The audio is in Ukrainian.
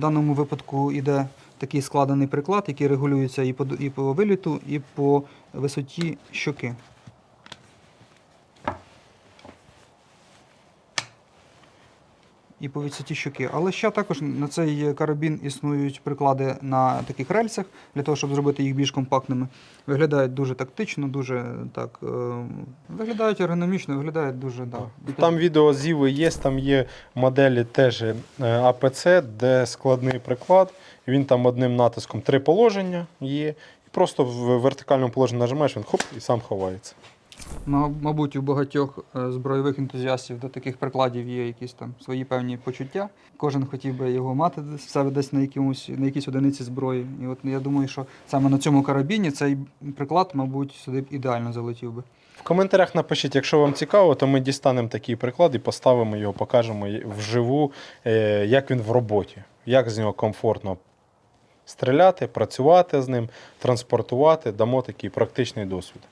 В даному випадку йде такий складений приклад, який регулюється і по, і по виліту, і по висоті щоки. І по щоки. Але ще також на цей карабін існують приклади на таких рельсах, для того, щоб зробити їх більш компактними. Виглядають дуже тактично, дуже так. Е, виглядають ергономічно, виглядають дуже. Да, Там відео з Іви є, там є моделі теж е, АПЦ, де складний приклад. Він там одним натиском три положення є. І просто в вертикальному положенні нажимаєш, він хоп і сам ховається. Ма- Мабуть, у багатьох е, збройових ентузіастів до таких прикладів є якісь там свої певні почуття. Кожен хотів би його мати в себе десь на якомусь на якійсь одиниці зброї. І от я думаю, що саме на цьому карабіні цей приклад, мабуть, сюди б ідеально залетів би. В коментарях напишіть, якщо вам цікаво, то ми дістанемо такий приклад і поставимо його, покажемо вживу, е, як він в роботі, як з нього комфортно стріляти, працювати з ним, транспортувати, дамо такий практичний досвід.